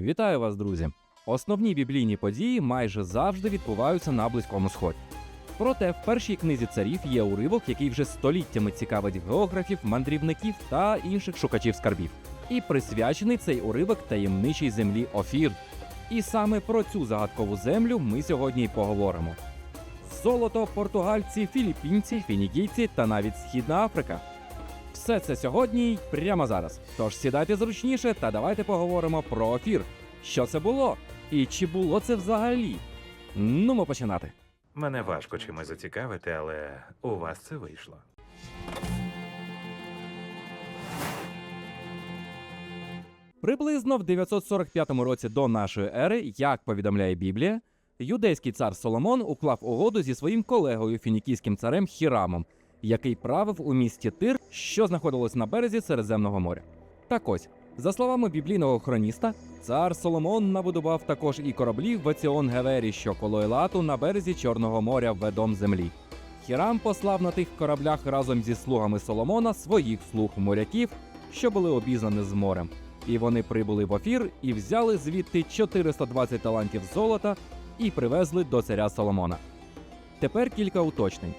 Вітаю вас, друзі! Основні біблійні події майже завжди відбуваються на Близькому Сході. Проте в першій книзі царів є уривок, який вже століттями цікавить географів, мандрівників та інших шукачів скарбів. І присвячений цей уривок таємничій землі Офір. І саме про цю загадкову землю ми сьогодні й поговоримо. Золото, португальці, філіппінці, фінікійці та навіть Східна Африка. Все це сьогодні й прямо зараз. Тож сідайте зручніше та давайте поговоримо про ефір. Що це було? І чи було це взагалі? Нумо починати. Мене важко чимось зацікавити, але у вас це вийшло. Приблизно в 945 році до нашої ери, як повідомляє Біблія, юдейський цар Соломон уклав угоду зі своїм колегою фінікійським царем Хірамом, який правив у місті Тир, що знаходилось на березі Середземного моря. Так ось, за словами біблійного хроніста, цар Соломон набудував також і кораблі в Еціон Гевері, що коло Елату на березі Чорного моря ведом землі. Хірам послав на тих кораблях разом зі слугами Соломона своїх слуг моряків, що були обізнані з морем. І вони прибули в Офір і взяли звідти 420 талантів золота і привезли до царя Соломона. Тепер кілька уточнень.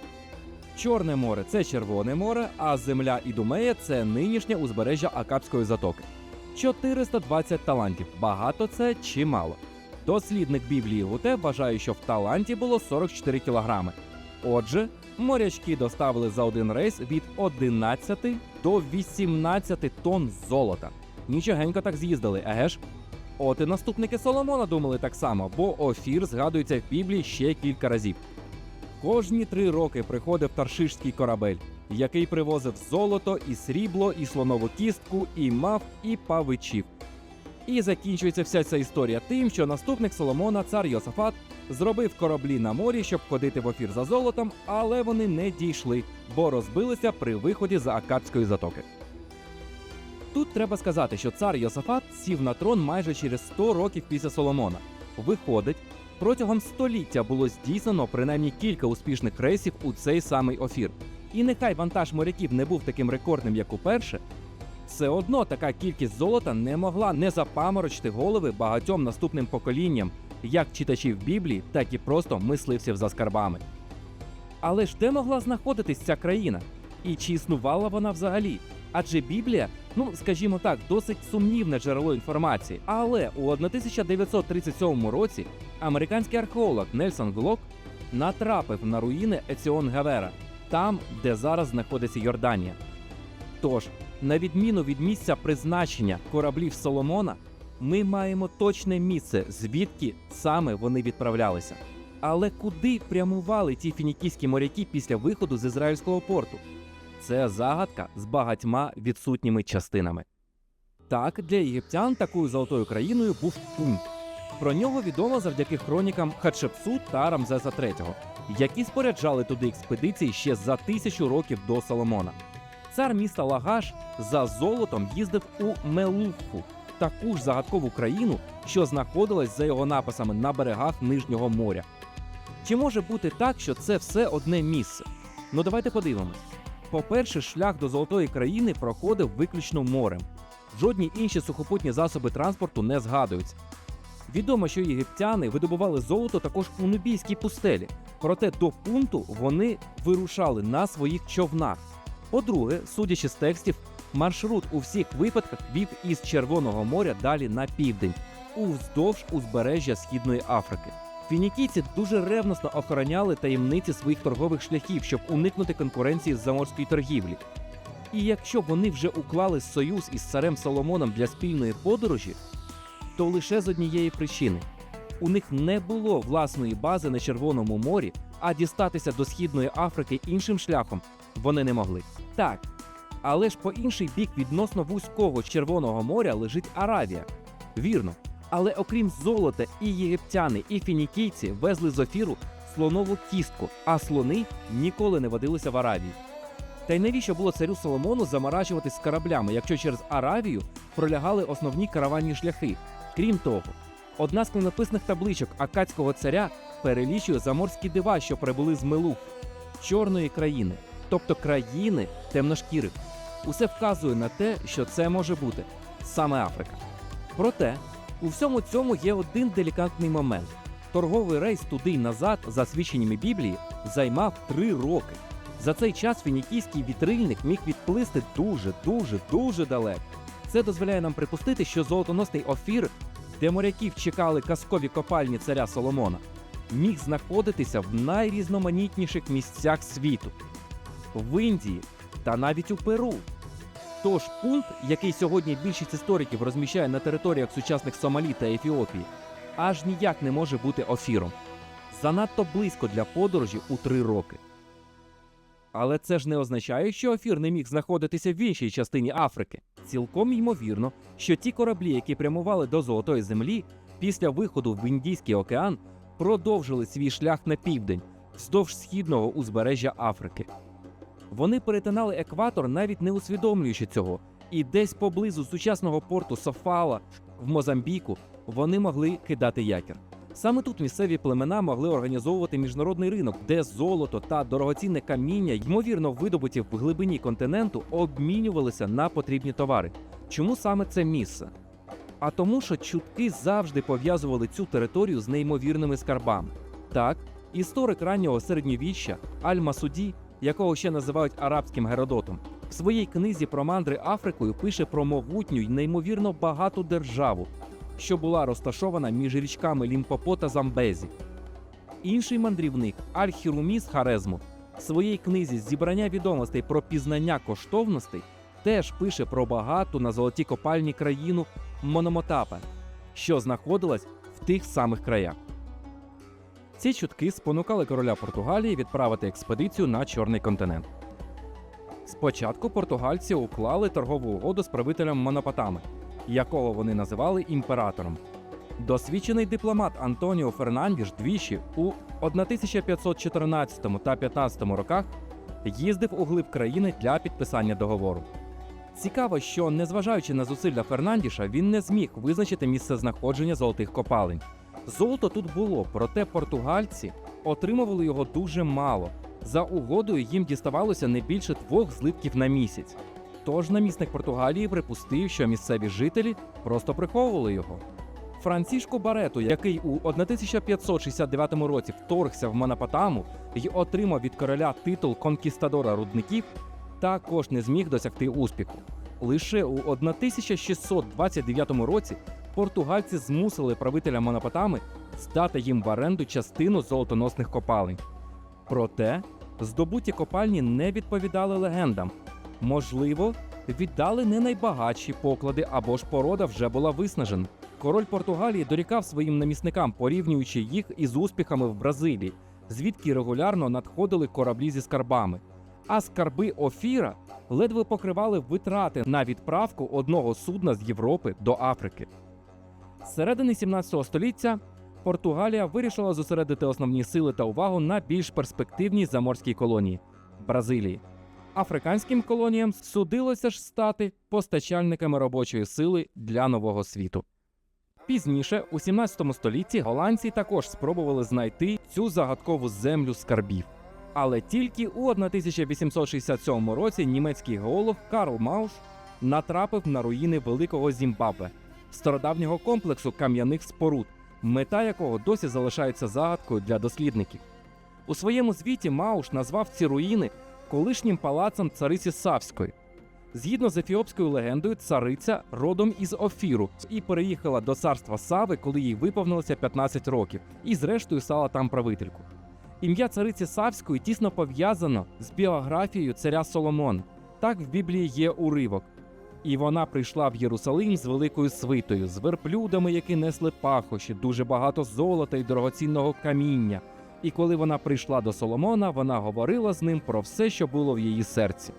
Чорне море це Червоне море, а земля Ідумея це нинішнє узбережжя Акапської затоки. 420 талантів. Багато це чи мало? Дослідник Біблії Гуте вважає, що в таланті було 44 кілограми. Отже, морячки доставили за один рейс від 11 до 18 тонн золота. Нічогенько так з'їздили, еге ж? От і наступники Соломона думали так само, бо Офір згадується в Біблії ще кілька разів. Кожні три роки приходив таршишський корабель, який привозив золото, і срібло, і слонову кістку, і мав, і павичів. І закінчується вся ця історія тим, що наступник Соломона, цар Йосафат, зробив кораблі на морі, щоб ходити в ефір за золотом, але вони не дійшли, бо розбилися при виході з Акадської затоки. Тут треба сказати, що цар Йосафат сів на трон майже через 100 років після Соломона. Виходить, протягом століття було здійснено принаймні кілька успішних рейсів у цей самий офір. І нехай вантаж моряків не був таким рекордним, як уперше, все одно така кількість золота не могла не запаморочити голови багатьом наступним поколінням, як читачів Біблії, так і просто мисливців за скарбами. Але ж де могла знаходитись ця країна? І чи існувала вона взагалі? Адже Біблія, ну скажімо так, досить сумнівне джерело інформації. Але у 1937 році американський археолог Нельсон Глок натрапив на руїни Еціон Гавера, там, де зараз знаходиться Йорданія. Тож, на відміну від місця призначення кораблів Соломона, ми маємо точне місце, звідки саме вони відправлялися. Але куди прямували ті фінікійські моряки після виходу з ізраїльського порту? Це загадка з багатьма відсутніми частинами. Так, для єгиптян такою золотою країною був Пунт. Про нього відомо завдяки хронікам Хатшепсу та Рамзеса III, які споряджали туди експедиції ще за тисячу років до Соломона. Цар міста Лагаш за золотом їздив у Мелуху, таку ж загадкову країну, що знаходилась за його написами на берегах Нижнього моря. Чи може бути так, що це все одне місце? Ну давайте подивимось. По-перше, шлях до золотої країни проходив виключно морем. Жодні інші сухопутні засоби транспорту не згадуються. Відомо, що єгиптяни видобували золото також у Нубійській пустелі, проте до пункту вони вирушали на своїх човнах. По-друге, судячи з текстів, маршрут у всіх випадках вів із Червоного моря далі на південь, уздовж узбережжя Східної Африки. Фінікійці дуже ревносно охороняли таємниці своїх торгових шляхів, щоб уникнути конкуренції з заморської торгівлі. І якщо вони вже уклали союз із царем Соломоном для спільної подорожі, то лише з однієї причини: у них не було власної бази на Червоному морі, а дістатися до Східної Африки іншим шляхом вони не могли. Так. Але ж по інший бік відносно вузького Червоного моря лежить Аравія. Вірно. Але окрім золота, і єгиптяни, і фінікійці везли з офіру слонову кістку, а слони ніколи не водилися в Аравії. Та й навіщо було царю Соломону заморачуватись з кораблями, якщо через Аравію пролягали основні караванні шляхи? Крім того, одна з клинописних табличок акадського царя перелічує заморські дива, що прибули з Мелух, чорної країни, тобто країни темношкірих. Усе вказує на те, що це може бути саме Африка. Проте У всьому цьому є один делікатний момент. Торговий рейс туди й назад, за свідченнями Біблії, займав три роки. За цей час фінікійський вітрильник міг відплисти дуже, дуже, дуже далеко. Це дозволяє нам припустити, що золотоносний офір, де моряків чекали казкові копальні царя Соломона, міг знаходитися в найрізноманітніших місцях світу в Індії та навіть у Перу. Тож пункт, який сьогодні більшість істориків розміщає на територіях сучасних Сомалі та Ефіопії, аж ніяк не може бути офіром. Занадто близько для подорожі у три роки. Але це ж не означає, що офір не міг знаходитися в іншій частині Африки. Цілком ймовірно, що ті кораблі, які прямували до Золотої землі, після виходу в Індійський океан продовжили свій шлях на південь вздовж східного узбережжя Африки. Вони перетинали екватор, навіть не усвідомлюючи цього, і десь поблизу сучасного порту Софала в Мозамбіку вони могли кидати якір. Саме тут місцеві племена могли організовувати міжнародний ринок, де золото та дорогоцінне каміння, ймовірно видобуті в глибині континенту, обмінювалися на потрібні товари. Чому саме це місце? А тому, що чутки завжди пов'язували цю територію з неймовірними скарбами. Так, історик раннього середньовіччя Аль-Масуді, якого ще називають арабським Геродотом, в своїй книзі про мандри Африкою пише про могутню й неймовірно багату державу, що була розташована між річками Лімпопо та Замбезі. Інший мандрівник Аль-Хірумі Харезму в своїй книзі Зібрання відомостей про пізнання коштовностей теж пише про багату на золоті копальні країну Мономотапа, що знаходилась в тих самих краях. Ці чутки спонукали короля Португалії відправити експедицію на Чорний континент. Спочатку португальці уклали торгову угоду з правителем Монопотами, якого вони називали імператором. Досвідчений дипломат Антоніо Фернандіш двічі у 1514 та 15 роках їздив у глиб країни для підписання договору. Цікаво, що незважаючи на зусилля Фернандіша, він не зміг визначити місце знаходження золотих копалень. Золото тут було, проте португальці отримували його дуже мало. За угодою їм діставалося не більше двох злитків на місяць. Тож намісник Португалії припустив, що місцеві жителі просто приховували його. Францішко Барето, який у 1569 році вторгся в Монопотаму і отримав від короля титул конкістадора рудників, також не зміг досягти успіху. Лише у 1629 році португальці змусили правителя Монопотами здати їм в оренду частину золотоносних копалень. Проте здобуті копальні не відповідали легендам. Можливо, віддали не найбагатші поклади або ж порода вже була виснажена. Король Португалії дорікав своїм намісникам, порівнюючи їх із успіхами в Бразилії, звідки регулярно надходили кораблі зі скарбами. А скарби Офіра ледве покривали витрати на відправку одного судна з Європи до Африки. З середини 17 століття Португалія вирішила зосередити основні сили та увагу на більш перспективній заморській колонії Бразилії. Африканським колоніям судилося ж стати постачальниками робочої сили для нового світу. Пізніше, у 17 столітті, голландці також спробували знайти цю загадкову землю скарбів. Але тільки у 1867 році німецький геолог Карл Мауш натрапив на руїни великого Зімбабве, стародавнього комплексу кам'яних споруд, мета якого досі залишається загадкою для дослідників. У своєму звіті Мауш назвав ці руїни колишнім палацом цариці Савської. Згідно з ефіопською легендою, цариця родом із Офіру і переїхала до царства Сави, коли їй виповнилося 15 років, і зрештою стала там правительку. Ім'я цариці Савської тісно пов'язано з біографією царя Соломона. Так в Біблії є уривок. І вона прийшла в Єрусалим з великою свитою, з верблюдами, які несли пахощі, дуже багато золота і дорогоцінного каміння. І коли вона прийшла до Соломона, вона говорила з ним про все, що було в її серці.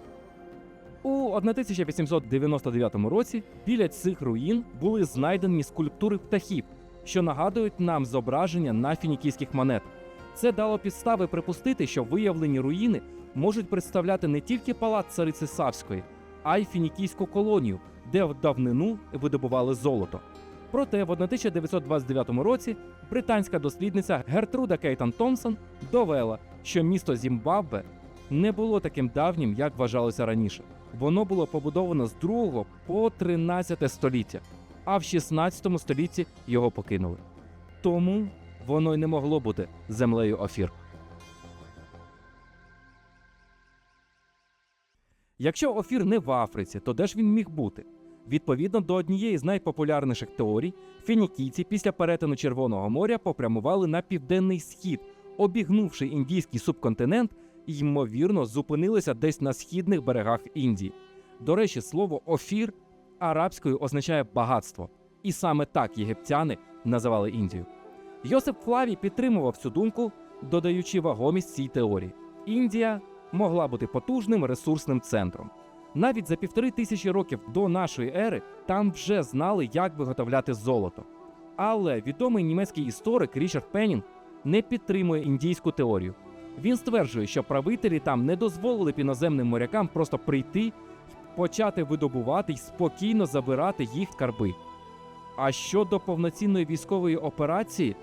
У 1899 році біля цих руїн були знайдені скульптури птахів, що нагадують нам зображення на фінікійських монетах. Це дало підстави припустити, що виявлені руїни можуть представляти не тільки палац цариці Савської, а й фінікійську колонію, де в давнину видобували золото. Проте в 1929 році британська дослідниця Гертруда Кейтан Томпсон довела, що місто Зімбабве не було таким давнім, як вважалося раніше. Воно було побудовано з 2 по 13 століття. а в 16 столітті його покинули. Тому воно й не могло бути землею Офір. Якщо Офір не в Африці, то де ж він міг бути? Відповідно до однієї з найпопулярніших теорій, фінікійці після перетину Червоного моря попрямували на південний схід, обігнувши індійський субконтинент, і, ймовірно, зупинилися десь на східних берегах Індії. До речі, слово Офір арабською означає багатство, і саме так єгиптяни називали Індію. Йосип Флавій підтримував цю думку, додаючи вагомість цій теорії. Індія могла бути потужним ресурсним центром. Навіть за півтори тисячі років до нашої ери там вже знали, як виготовляти золото. Але відомий німецький історик Річард Пеннінг не підтримує індійську теорію. Він стверджує, що правителі там не дозволили іноземним морякам просто прийти, почати видобувати й спокійно забирати їх скарби. А щодо повноцінної військової операції,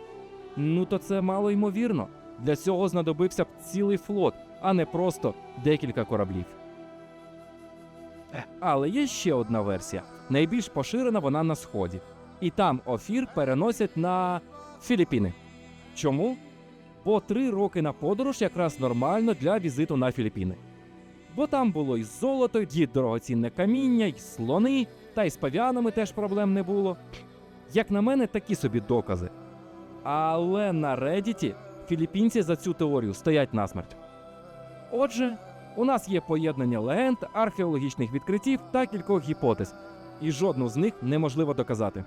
ну то це мало ймовірно. Для цього знадобився б цілий флот, а не просто декілька кораблів. Але є ще одна версія. Найбільш поширена вона на сході. І там офір переносять на Філіппіни. Чому? Бо три роки на подорож якраз нормально для візиту на Філіппіни. Бо там було і золото, і дорогоцінне каміння, і слони, та й з пав'янами теж проблем не було. Як на мене, такі собі докази. Але на Редіті філіппінці за цю теорію стоять насмерть. Отже, у нас є поєднання легенд, археологічних відкриттів та кількох гіпотез, і жодну з них неможливо доказати.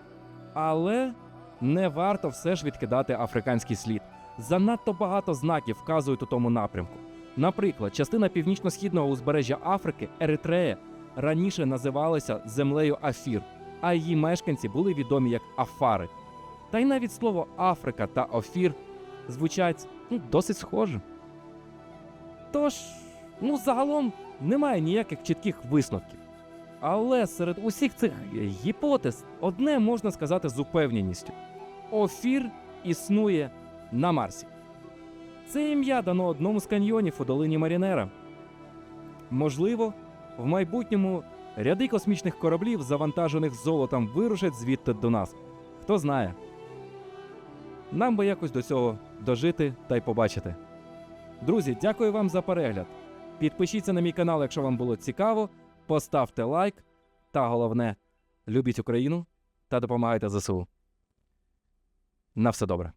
Але не варто все ж відкидати африканський слід. Занадто багато знаків вказують у тому напрямку. Наприклад, частина північно-східного узбережжя Африки, Еритрея, раніше називалася землею Афір, а її мешканці були відомі як Афари. Та й навіть слово Африка та Офір звучать ну, досить схоже. Тож, ну загалом немає ніяких чітких висновків. Але серед усіх цих гіпотез одне можна сказати з упевненістю: Офір існує на Марсі. Це ім'я дано одному з каньйонів у долині Марінера. Можливо, в майбутньому ряди космічних кораблів, завантажених золотом, вирушать звідти до нас. Хто знає. Нам би якось до цього дожити та й побачити. Друзі, дякую вам за перегляд. Підпишіться на мій канал, якщо вам було цікаво. Поставте лайк. Та головне, любіть Україну та допомагайте ЗСУ. На все добре.